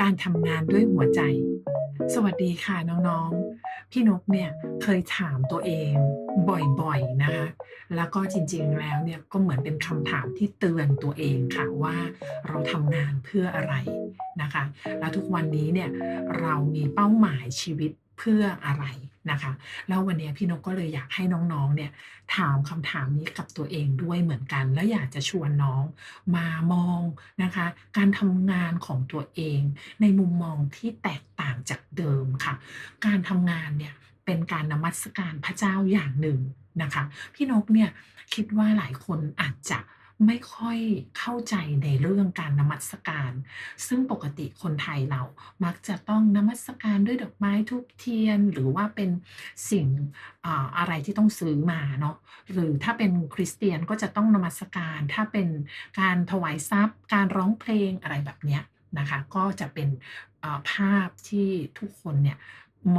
การทำงานด้วยหัวใจ สวัสดีค่ะน้องๆ พี่นกเนี่ยเคยถามตัวเองบ่อยๆนะคะแล้วก็จริงๆแล้วเนี่ยก็เหมือนเป็นคำถามที่เตือนตัวเองค่ะว่าเราทำงานเพื่ออะไรนะคะ แล้วทุกวันนี้เนี่ยเรามีเป้าหมายชีวิต เพื่ออะไรนะคะแล้ววันนี้พี่นกก็เลยอยากให้น้องๆเนี่ยถามคำถามนี้กับตัวเองด้วยเหมือนกัน แล้วอยากจะชวนน้องมามองนะคะ การทำงานของตัวเอง ในมุมมองที่แตกต่างจากเดิมค่ะ การทำงานเนี่ยเป็นการนมัสการพระเจ้าอย่างหนึ่งนะคะ พี่นกเนี่ยคิดว่าหลายคนอาจจะ ไม่ค่อยเข้าใจในเรื่องการนมัสการ ซึ่งปกติคนไทยเรามักจะต้องนมัสการด้วยดอกไม้ทูบเทียน หรือว่าเป็นสิ่งอ่าอะไรที่ต้องซื้อมาเนาะหรือถ้าเป็นคริสเตียนก็จะต้องนมัสการ ถ้าเป็นการถวายทรัพย์ การร้องเพลงอะไรแบบเนี้ย นะคะ ก็จะเป็นภาพที่ทุกคนเนี่ย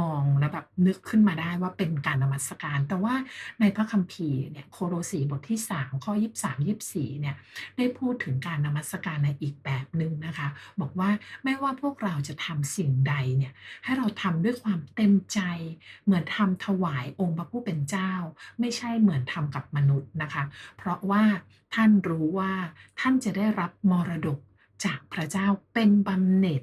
มองแล้วแบบนึกขึ้นมาได้ว่าเป็นการนมัสการ แต่ว่าในพระคัมภีร์เนี่ยโคโลสีบทที่ 3 ข้อ 23 24เนี่ยได้พูดถึงการนมัสการในอีกแบบหนึ่งนะคะ บอกว่าไม่ว่าพวกเราจะทำสิ่งใดเนี่ยให้เราทำด้วยความเต็มใจ เหมือนทำถวายองค์พระผู้เป็นเจ้า ไม่ใช่เหมือนทำกับมนุษย์นะคะ เพราะว่าท่านรู้ว่าท่านจะได้รับมรดก จากพระเจ้าเป็นบำเหน็จ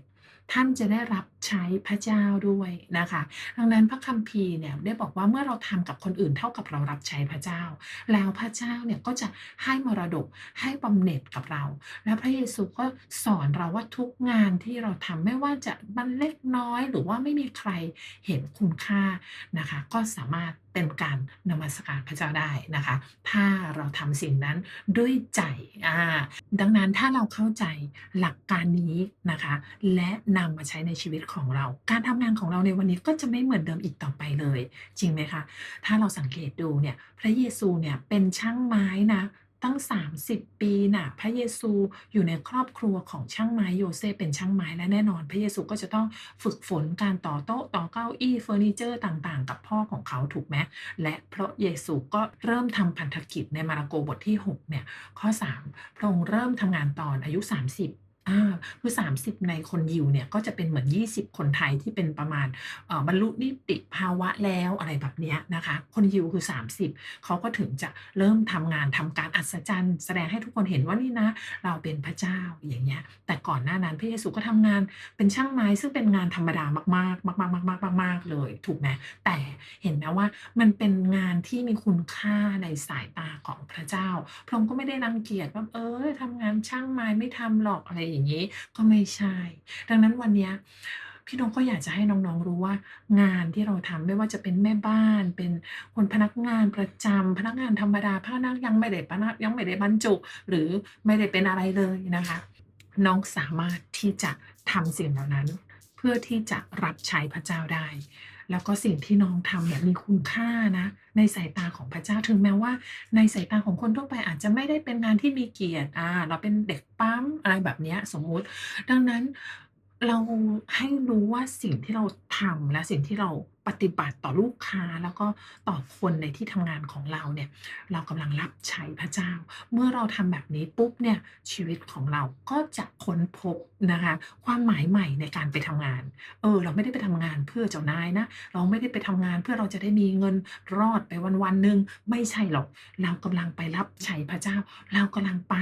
ท่านจะได้รับใช้พระเจ้าด้วยนะคะ ดังนั้นพระคัมภีร์เนี่ยได้บอกว่าเมื่อเราทำกับคนอื่นเท่ากับเรารับใช้พระเจ้า แล้วพระเจ้าเนี่ยก็จะให้มรดกให้บำเหน็จกับเรา และพระเยซูก็สอนเราว่าทุกงานที่เราทำไม่ว่าจะมันเล็กน้อยหรือว่าไม่มีใครเห็นคุณค่านะคะ ก็สามารถเป็นการนมัสการพระเจ้าได้นะคะ ถ้าเราทำสิ่งนั้นด้วยใจอ่าดังนั้นถ้าเราเข้าใจหลักการนี้นะคะ และนำมาใช้ในชีวิตของเรา การทำงานของเราในวันนี้ก็จะไม่เหมือนเดิมอีกต่อไปเลย จริงไหมคะ ถ้าเราสังเกตดูเนี่ยพระเยซูเนี่ยเป็นช่างไม้นะตั้ง 30 ปีน่ะพระเยซูอยู่ในครอบครัวของช่างไม้โยเซฟเป็นช่างไม้และแน่นอน พระเยซูก็จะต้องฝึกฝนการต่อโต๊ะต่อเก้าอี้เฟอร์นิเจอร์ต่างๆ กับพ่อของเขาถูกไหมและพระเยซูก็เริ่มทำพันธกิจในมาระโกบทที่ 6 เนี่ย ข้อ 3 พระองค์เริ่มทำงานตอนอายุ 30 อ่าคือ30 ในคนยิวเนี่ยก็จะเป็นเหมือน 20 คนไทยที่เป็นประมาณบรรลุนิติภาวะแล้วอะไรแบบนี้นะคะ คนยิวคือ 30 เขาก็ถึงจะเริ่มทำงานทำการอัศจรรย์ แสดงให้ทุกคนเห็นว่านี่นะ เราเป็นพระเจ้าอย่างเงี้ยแต่ก่อนหน้านั้นพระเยซูก็ทำงานเป็นช่างไม้ซึ่งเป็นงานธรรมดามากๆ มากๆๆๆๆๆเลยถูกไหมแต่เห็นไหมว่ามันเป็นงานที่มีคุณค่าในสายตาของพระเจ้าพระองค์ก็ไม่ได้รังเกียจว่าเออทำงานช่างไม้ไม่ทำหรอกอะไรอย่างงี้ก็ไม่ใช่ ดังนั้นวันนี้พี่นงก็อยากจะให้น้องๆรู้ว่างานที่เราทำไม่ว่าจะเป็นแม่บ้าน เป็นคนพนักงานประจำพนักงานธรรมดาพนักยังไม่ได้พนักยังไม่ได้บรรจุ หรือไม่ได้เป็นอะไรเลยนะคะ น้องสามารถที่จะ ทำสิ่งเหล่านั้น เพื่อที่จะรับใช้พระเจ้าได้ แล้วก็สิ่งที่น้องทำเนี่ยมีคุณค่านะ ในสายตาของพระเจ้าถึงแม้ว่า ในสายตาของคนทั่วไปอาจจะไม่ได้เป็นงานที่มีเกียรติอ่าเราเป็นเด็กปั๊มอะไรแบบนี้สมมุติ ดังนั้นเราให้รู้ว่าสิ่งที่เราทำและสิ่งที่เรา ปฏิบัติต่อลูกค้าแล้วก็ต่อคนในที่ทำงานของเราเนี่ยเรากำลังรับใช้พระเจ้า เมื่อเราทำแบบนี้ปุ๊บเนี่ยชีวิตของเราก็จะค้นพบนะคะความหมายใหม่ในการไปทำงาน เออ เราไม่ได้ไปทำงานเพื่อเจ้านายนะ เราไม่ได้ไปทำงานเพื่อเราจะได้มีเงินรอดไปวันๆหนึ่งไม่ใช่หรอก เรากำลังไปรับใช้พระเจ้า เรากำลังไป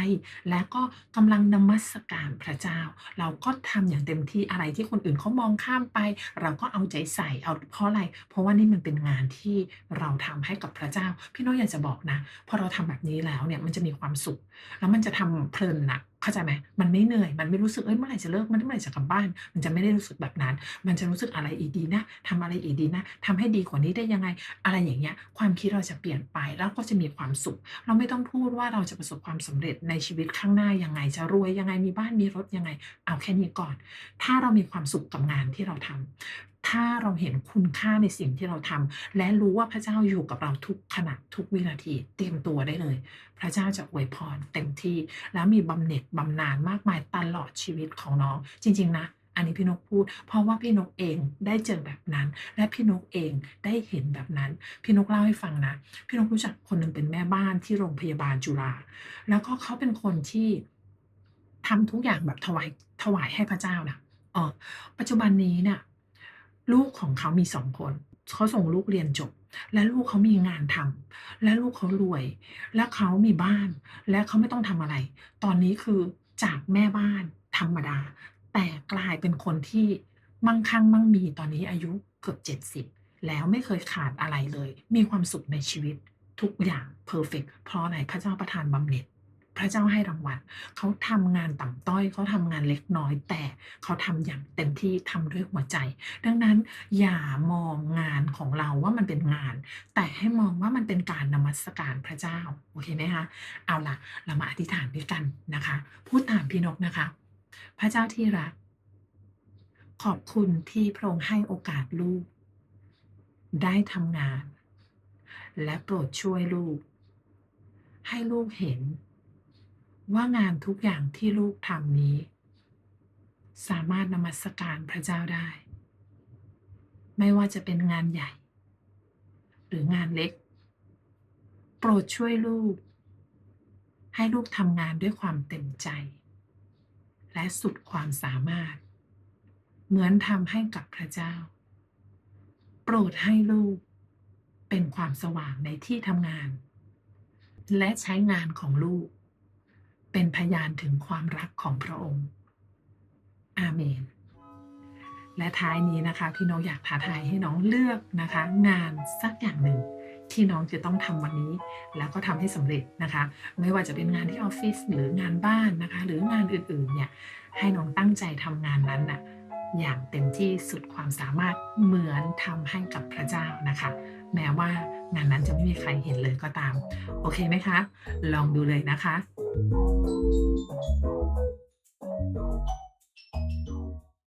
และก็กำลังนมัสการพระเจ้า เราก็ทำอย่างเต็มที่อะไรที่คนอื่นเขามองข้ามไป เราก็เอาใจใส่เอาเพราะอะไร เพราะว่านี่มันเป็นงานที่เราทำให้กับพระเจ้า พี่น้อยอยากจะบอกนะ พอเราทำแบบนี้แล้วเนี่ยมันจะมีความสุข แล้วมันจะทำเพลินนะ เข้าใจไหมมันไม่เหนื่อย มันไม่รู้สึกเฮ้ยเมื่อไหร่จะเลิกมันเมื่อไหร่จะกลับบ้าน มันจะไม่ได้รู้สึกแบบนั้น มันจะรู้สึกอะไรอีกดีนะทำอะไรอีกดีนะทำให้ดีกว่านี้ได้ยังไง อะไรอย่างเงี้ย ความคิดเราจะเปลี่ยนไปแล้วก็จะมีความสุข เราไม่ต้องพูดว่าเราจะประสบความสำเร็จในชีวิตข้างหน้ายังไง จะรวยยังไงมีบ้านมีรถยังไง เอาแค่นี้ก่อน ถ้าเรามีความสุขกับงานที่เราทำถ้าเราเห็นคุณค่าในสิ่งที่เราทำและรู้ว่าพระเจ้าอยู่กับเราทุกขณะทุกวินาที เตรียมตัวได้เลย พระเจ้าจะอวยพรเต็มที่ แล้วมีบำเหน็จบำนาญมากมายตลอดชีวิตของน้อง จริง ๆ นะ อันนี้พี่นกพูด เพราะว่าพี่นกเองได้เจอแบบนั้น และพี่นกเองได้เห็นแบบนั้น พี่นกเล่าให้ฟังนะ พี่นกรู้จักคนหนึ่งเป็นแม่บ้านที่โรงพยาบาลจุฬาแล้วก็เขาเป็นคนที่ทำทุกอย่างแบบถวายถวายให้พระเจ้านะเออปัจจุบันนี้เนี่ยลูกของเขามี2คนเขาส่งลูกเรียนจบ และลูกเขามีงานทำและลูกเขารวย และเขามีบ้าน และเขาไม่ต้องทำอะไร ตอนนี้คือจากแม่บ้านธรรมดา แต่กลายเป็นคนที่มั่งคั่งมั่งมีตอนนี้อายุเกือบ70แล้วไม่เคยขาดอะไรเลย มีความสุขในชีวิต ทุกอย่างเพอร์เฟกต์เพราะอะไรพระเจ้าประทานบำเหน็จ พระเจ้าให้รางวัลเขาทำงานต่ำต้อยเขาทำงานเล็กน้อย แต่เขาทำอย่างเต็มที่ทำด้วยหัวใจ ดังนั้นอย่ามองงานของเราว่ามันเป็นงาน แต่ให้มองว่ามันเป็นการนมัสการพระเจ้าโอเคไหมคะ?เอาล่ะ เรามาอธิษฐานด้วยกันนะคะ พูดตามพี่นกนะคะ พระเจ้าที่รัก ขอบคุณที่พระองค์ให้โอกาสลูก ได้ทำงาน และโปรดช่วยลูก ให้ลูกเห็น ว่างานทุกอย่างที่ลูกทำนี้ สามารถนมัสการพระเจ้าได้ ไม่ว่าจะเป็นงานใหญ่ หรืองานเล็ก โปรดช่วยลูก ให้ลูกทำงานด้วยความเต็มใจ และสุดความสามารถ เหมือนทำให้กับพระเจ้า โปรดให้ลูกเป็นความสว่างในที่ทำงาน และใช้งานของลูก เป็นพยานถึงความรักของพระองค์ อาเมน และท้ายนี้นะคะ พี่น้อยากท้าทายให้น้องเลือกนะคะ งานสักอย่างหนึ่งที่น้องจะต้องทำวันนี้ แล้วก็ทำให้สำเร็จนะคะ ไม่ว่าจะเป็นงานที่ออฟฟิศหรืองานบ้านนะคะ หรืองานอื่นๆเนี่ยให้น้องตั้งใจทำงานนั้นน่ะ อย่างเต็มที่สุดความสามารถเหมือนทำให้กับพระเจ้านะคะ แม้ว่างานนั้นจะไม่มีใครเห็นเลยก็ตาม โอเคไหมคะ ลองดูเลยนะคะ